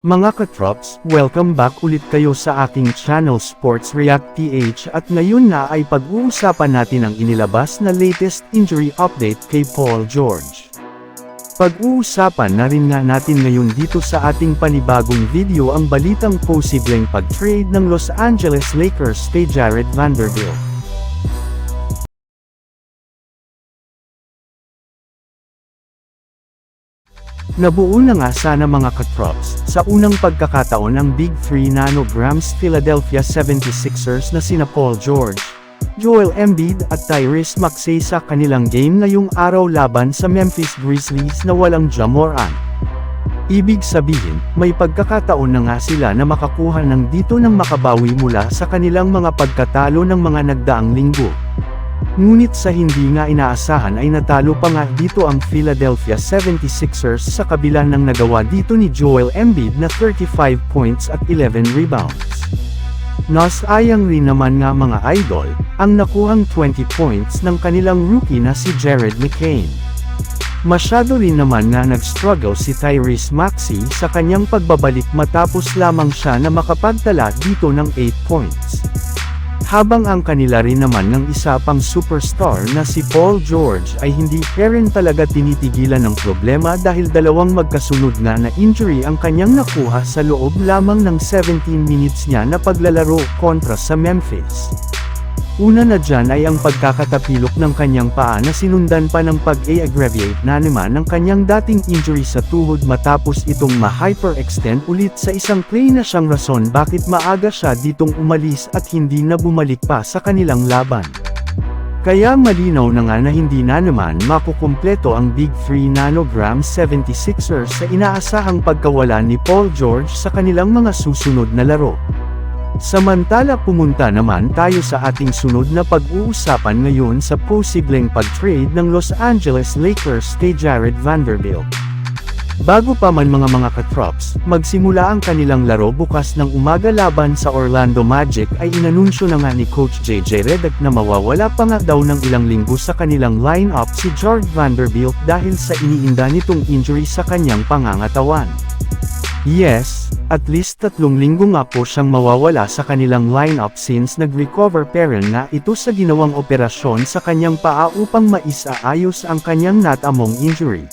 Mga katrops, welcome back ulit kayo sa aking channel Sports React PH at ngayon na ay pag-uusapan natin ang inilabas na latest injury update kay Paul George. Pag-uusapan na rin nga natin ngayon dito sa ating panibagong video ang balitang posibleng pag-trade ng Los Angeles Lakers kay Jared Vanderbilt. Nabuo na nga sana mga katrops, sa unang pagkakataon ng Big 3 nanograms Philadelphia 76ers na sina Paul George, Joel Embiid at Tyrese Maxey sa kanilang game ngayong araw laban sa Memphis Grizzlies na walang Ja Morant. Ibig sabihin, may pagkakataon na nga sila na makakuha ng dito ng makabawi mula sa kanilang mga pagkatalo ng mga nagdaang linggo. Ngunit sa hindi nga inaasahan ay natalo pa nga dito ang Philadelphia 76ers sa kabila ng nagawa dito ni Joel Embiid na 35 points at 11 rebounds. Nasayang rin naman nga mga idol, ang nakuhang 20 points ng kanilang rookie na si Jared McCain. Masyado rin naman nga nag-struggle si Tyrese Maxey sa kanyang pagbabalik matapos lamang siya na makapagtala dito ng 8 points. Habang ang kanila rin naman ng isa pang superstar na si Paul George ay hindi pa rin talaga tinitigilan ng problema dahil dalawang magkasunod nga na injury ang kanyang nakuha sa loob lamang ng 17 minutes niya na paglalaro kontra sa Memphis. Una na dyan ay ang pagkakatapilok ng kanyang paa na sinundan pa ng pag-a-aggravate na naman ng kanyang dating injury sa tuhod matapos itong ma-hyperextend ulit sa isang play na siyang rason bakit maaga siya ditong umalis at hindi na bumalik pa sa kanilang laban. Kaya malinaw na nga na hindi na naman makukumpleto ang Big 3 Nanogram 76ers sa inaasahang pagkawala ni Paul George sa kanilang mga susunod na laro. Samantala pumunta naman tayo sa ating sunod na pag-uusapan ngayon sa posibleng pag-trade ng Los Angeles Lakers kay Jared Vanderbilt. Bago pa man mga mga katrops, magsimula ang kanilang laro bukas ng umaga laban sa Orlando Magic ay inanunsyo na nga ni Coach JJ Redick na mawawala pa nga daw ng ilang linggo sa kanilang lineup si Jared Vanderbilt dahil sa iniinda nitong injury sa kanyang pangangatawan. Yes, at least tatlong linggo nga po siyang mawawala sa kanilang lineup since nag-recover pero nga ito sa ginawang operasyon sa kanyang paa upang maisaayos ang kanyang natamong injury.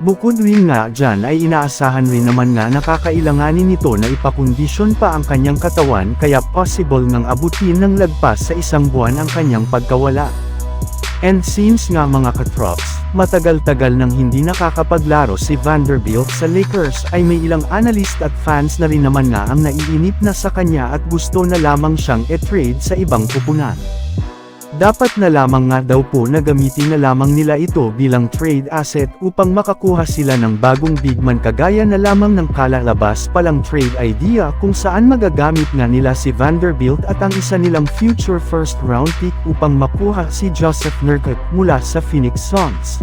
Bukod rin nga dyan ay inaasahan rin naman nga nakakailanganin nito na ipakondisyon pa ang kanyang katawan kaya possible ngang abutin ng lagpas sa isang buwan ang kanyang pagkawala. And since nga mga katrops, matagal-tagal nang hindi nakakapaglaro si Vanderbilt sa Lakers ay may ilang analyst at fans na rin naman nga ang naiinip na sa kanya at gusto na lamang siyang e-trade sa ibang kupunan. Dapat na lamang nga daw po na gamitin na lamang nila ito bilang trade asset upang makakuha sila ng bagong bigman kagaya na lamang ng kalalabas palang trade idea kung saan magagamit nga nila si Vanderbilt at ang isa nilang future first round pick upang makuha si Joseph Nurkic mula sa Phoenix Suns.